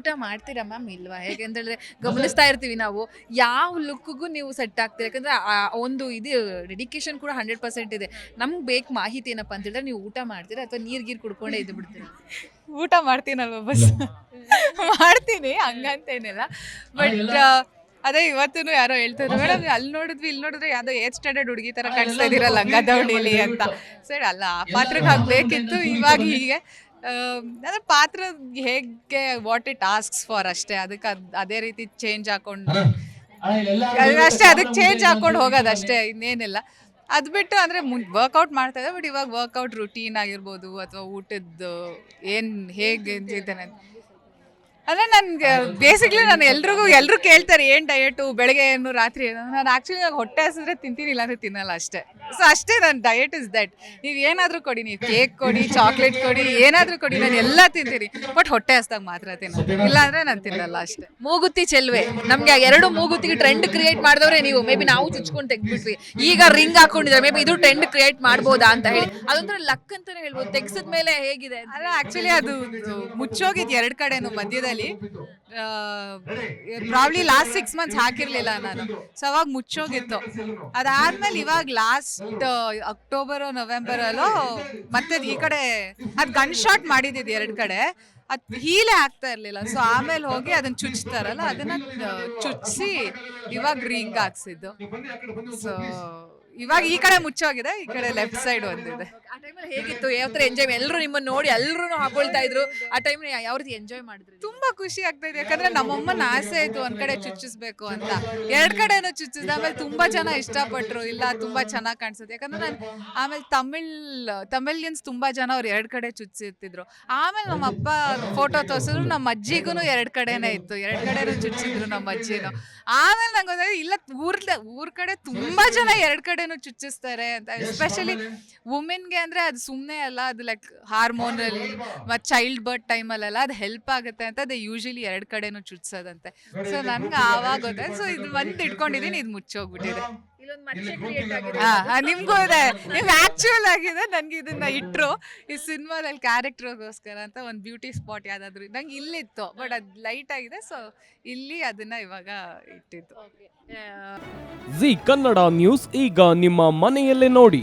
ಊಟ ಮಾಡ್ತೀರಾ ಮ್ಯಾಮ್ ಇಲ್ವಾ? ಹೇಗೆ ಹೇಳಿದ್ರೆ ಗಮನಿಸ್ತಾ ಇರ್ತೀವಿ ನಾವು. ಯಾವ ಲುಕ್ಗೂ ನೀವು ಸೆಟ್ ಆಗ್ತೀರ? ಯಾಕಂದ್ರೆ ಆ ಒಂದು ಇದು ಡೆಡಿಕೇಶನ್ ಕೂಡ ಹಂಡ್ರೆಡ್ ಪರ್ಸೆಂಟ್ ಇದೆ. ನಮ್ಗೆ ಬೇಕು ಮಾಹಿತಿ ಏನಪ್ಪ ಅಂತ ಹೇಳಿದ್ರೆ ನೀವು ಊಟ ಮಾಡ್ತೀರಾ ಅಥವಾ ನೀರ್ ಗೀರ್ ಕುಡ್ಕೊಂಡೇ ಇದ್ದು ಬಿಡ್ತೀರಾ? ಊಟ ಮಾಡ್ತೀನಲ್ವ ಬಸ್ ಮಾಡ್ತೀನಿ ಹಂಗಂತೇನಿಲ್ಲ. ಬಟ್ ಅದೇ ಇವತ್ತು ಯಾರೋ ಹೇಳ್ತಾರೆ ಮೇಡಮ್ ಅಲ್ಲಿ ನೋಡಿದ್ವಿ ಇಲ್ಲಿ ನೋಡಿದ್ರೆ ಯಾವ್ದೋ ಏತ್ ಸ್ಟ್ಯಾಂಡರ್ಡ್ ಹುಡುಗಿ ತರ ಕಾಣಿಸ್ತಾ ಇದೀರಲ್ಲ ಲಂಗ ದೌಡಿಲಿ ಅಂತ. ಸರಿ ಅಲ್ಲ ಆ ಪಾತ್ರಕ್ಕೆ ಹಾಕ್ಬೇಕಿತ್ತು ಇವಾಗ ಹೀಗೆ. ಅಂದ್ರೆ ಪಾತ್ರ ಹೇಗೆ ವಾಟ್ ಇಟ್ ಟಾಸ್ಕ್ಸ್ ಫಾರ್ ಅಷ್ಟೇ. ಅದಕ್ಕೆ ಅದ್- ಅದೇ ರೀತಿ ಚೇಂಜ್ ಹಾಕೊಂಡು. ಅಷ್ಟೇ ಅದಕ್ಕೆ ಚೇಂಜ್ ಹಾಕೊಂಡು ಹೋಗೋದಷ್ಟೇ ಇನ್ನೇನಿಲ್ಲ. ಅದು ಬಿಟ್ಟು ಅಂದರೆ ಮುನ್ ವರ್ಕೌಟ್ ಮಾಡ್ತಾ ಇದ್ದೆ ಬಟ್ ಇವಾಗ ವರ್ಕೌಟ್ ರುಟೀನ್ ಆಗಿರ್ಬೋದು ಅಥವಾ ಊಟದ್ದು ಏನು ಹೇಗೆ ಇದ್ದೇನೆ ಅಂದರೆ ನನಗೆ ಬೇಸಿಕ್ಲಿ ನಾನು ಎಲ್ರಿಗೂ ಎಲ್ಲರೂ ಕೇಳ್ತಾರೆ ಏನು ಡಯಟು ಬೆಳಗ್ಗೆ ಏನು ರಾತ್ರಿ? ಏನು ನಾನು ಆ್ಯಕ್ಚುಲಿ ಹೊಟ್ಟೆ ಹಸಿದ್ರೆ ತಿಂತೀನಿ ಇಲ್ಲಾಂದ್ರೆ ತಿನ್ನಲ್ಲ ಅಷ್ಟೇ. ಸೊ ಅಷ್ಟೇ ನನ್ನ ಡಯಟ್ ಇಸ್ ದಟ್ ನೀವು ಏನಾದರೂ ಕೊಡಿ ನೀವು ಕೇಕ್ ಕೊಡಿ ಚಾಕ್ಲೇಟ್ ಕೊಡಿ ಏನಾದರೂ ಕೊಡಿ ನಾನು ಎಲ್ಲ ತಿಂತೀನಿ. ಬಟ್ ಹೊಟ್ಟೆ ಹಸ್ದಾಗ ಮಾತ್ರ ತಿನ್ನೋದು ಇಲ್ಲಾಂದ್ರೆ ನಾನು ತಿನ್ನಲ್ಲ ಅಷ್ಟೇ. ಮೂಗುತ್ತಿ ಚೆಲ್ವೆ. ನಮ್ಗೆ ಎರಡು ಮೂಗುತ್ತಿಗೆ ಟ್ರೆಂಡ್ ಕ್ರಿಯೇಟ್ ಮಾಡಿದವ್ರೆ ನೀವು. ಮೇ ಬಿ ನಾವು ಚುಚ್ಕೊಂಡು ತೆಗ್ದ್ಬಿಟ್ವಿ. ಈಗ ರಿಂಗ್ ಹಾಕೊಂಡಿದ್ರೆ ಮೇ ಬಿ ಇದು ಟ್ರೆಂಡ್ ಕ್ರಿಯೇಟ್ ಮಾಡ್ಬೋದಾ ಅಂತ ಹೇಳಿ. ಅದೊಂಥರ ಲಕ್ ಅಂತಾನೆ ಹೇಳ್ಬೋದು. ತೆಗ್ಸಿದ್ಮೇಲೆ ಹೇಗಿದೆ? ಅಲ್ಲ ಆಕ್ಚುಲಿ ಅದು ಮುಚ್ಚೋಗಿದ್ದು ಎರಡು ಕಡೆನು ಮಧ್ಯದಲ್ಲಿ. ಪ್ರಾಬ್ಲಿ ಲಾಸ್ಟ್ ಸಿಕ್ಸ್ ಮಂತ್ಸ್ ಹಾಕಿರ್ಲಿಲ್ಲ ನಾನು. ಸೊ ಅವಾಗ ಮುಚ್ಚೋಗಿತ್ತು. ಅದಾದ್ಮೇಲೆ ಇವಾಗ ಲಾಸ್ಟ್ ಅಕ್ಟೋಬರ್ ನವೆಂಬರ್ ಅಲ್ಲೋ ಮತ್ತೆ ಈ ಕಡೆ ಅದ್ ಗನ್ ಶಾಟ್ ಮಾಡಿದ್ದು ಎರಡು ಕಡೆ. ಅದ್ ಹೀಲೆ ಆಗ್ತಾ ಇರ್ಲಿಲ್ಲ. ಸೊ ಆಮೇಲೆ ಹೋಗಿ ಅದನ್ನ ಚುಚ್ತಾರಲ್ಲ ಅದನ್ನ ಚುಚ್ಚಿ ಇವಾಗ ರಿಂಗ್ ಹಾಕ್ಸಿದ್ದು. ಸೊ ಇವಾಗ ಈ ಕಡೆ ಮುಚ್ಚೋಗಿದೆ ಈ ಕಡೆ ಲೆಫ್ಟ್ ಸೈಡ್ ಒಂದಿದೆ. ಟೈಮಲ್ಲಿ ಹೇಗಿತ್ತು ಯಾವ ಥರ ಎಂಜಾಯ್ ಎಲ್ಲರೂ ನಿಮ್ಮನ್ನ ನೋಡಿ ಎಲ್ಲರೂ ಹಾಕೊಳ್ತಾ ಇದ್ರು. ಆ ಟೈಮ್ ಯಾವ ರೀತಿ ಎಂಜಾಯ್ ಮಾಡಿದ್ರು? ತುಂಬಾ ಖುಷಿ ಆಗ್ತಾ ಇದೆ. ಯಾಕಂದ್ರೆ ನಮ್ಮಮ್ಮನ ಆಸೆ ಆಯ್ತು ಒಂದ್ ಕಡೆ ಚುಚ್ಚಿಸ್ಬೇಕು ಅಂತ. ಎರಡ್ ಕಡೆನೂ ಚುಚ್ಚಿಸ್ದ. ಆಮೇಲೆ ತುಂಬಾ ಜನ ಇಷ್ಟಪಟ್ರು. ಇಲ್ಲ ತುಂಬಾ ಚೆನ್ನಾಗಿ ಕಾಣಿಸುತ್ತೆ. ಯಾಕಂದ್ರೆ ನಾನು ಆಮೇಲೆ ತಮಿಳ್ ತಮಿಳಿಯನ್ಸ್ ತುಂಬಾ ಜನ ಅವ್ರು ಎರಡ್ ಕಡೆ ಚುಚ್ಚಿರ್ತಿದ್ರು. ಆಮೇಲೆ ನಮ್ಮ ಅಪ್ಪ ಫೋಟೋ ತೋರಿಸಿದ್ರು ನಮ್ಮ ಅಜ್ಜಿಗೂ ಎರಡ್ ಕಡೆನೇ ಇತ್ತು. ಎರಡ್ ಕಡೆನೂ ಚುಚ್ಚಿದ್ರು ನಮ್ಮ ಅಜ್ಜಿನೂ. ಆಮೇಲೆ ನಂಗೆ ಗೊತ್ತಾಯ್ತು ಇಲ್ಲ ಊರ್ ಊರ್ ಕಡೆ ತುಂಬಾ ಜನ ಎರಡ್ ಕಡೆನೂ ಚುಚ್ಚಿಸ್ತಾರೆ ಅಂತ. ಎಸ್ಪೆಷಲಿ ವುಮೆನ್ಗೆ ಅಂದ್ರೆ ಅದು ಸುಮ್ಮನೆ ಅಲ್ಲ ಅದು ಲೈಕ್ ಹಾರ್ಮೋನಲ್ಲಿ ಮತ್ತೆ ಚೈಲ್ಡ್ ಬರ್ತ್ ಟೈಮಲ್ಲೆಲ್ಲ ಅದು ಹೆಲ್ಪ್ ಆಗುತ್ತೆ ಅಂತ ಅದೇ ಯೂಶಲಿ ಎರಡು ಕಡೆನೂ ಚುಚ್ಸೋದಂತೆ. ಸೊ ನನ್ಗೆ ಆವಾಗ ಗೊತ್ತಾಯ್ತು ಸೊ ಇದು ಒಂದು ಇಟ್ಕೊಂಡಿದ್ದೀನಿ ಇದು ಮುಚ್ಚೋಗ್ಬಿಟ್ಟಿದೆ. ನಿಮ್ಗೂ ಇದೆ ನಿಮ್ಗೆ ಆಕ್ಚುಯಲ್ ಆಗಿದೆ ನನ್ಗೆ ಇದನ್ನ ಇಟ್ರು. ಈ ಸಿನಿಮಾದಲ್ಲಿ ಕ್ಯಾರೆಕ್ಟರ್ಗೋಸ್ಕರ ಅಂತ ಒಂದು ಬ್ಯೂಟಿ ಸ್ಪಾಟ್ ಯಾವ್ದಾದ್ರು ನಂಗೆ ಇಲ್ಲಿತ್ತು ಬಟ್ ಅದು ಲೈಟ್ ಆಗಿದೆ ಸೊ ಇಲ್ಲಿ ಅದನ್ನ ಇವಾಗ ಇಟ್ಟಿದ್ದು. ಜಿ ಕನ್ನಡ ನ್ಯೂಸ್ ಈಗ ನಿಮ್ಮ ಮನೆಯಲ್ಲೇ ನೋಡಿ.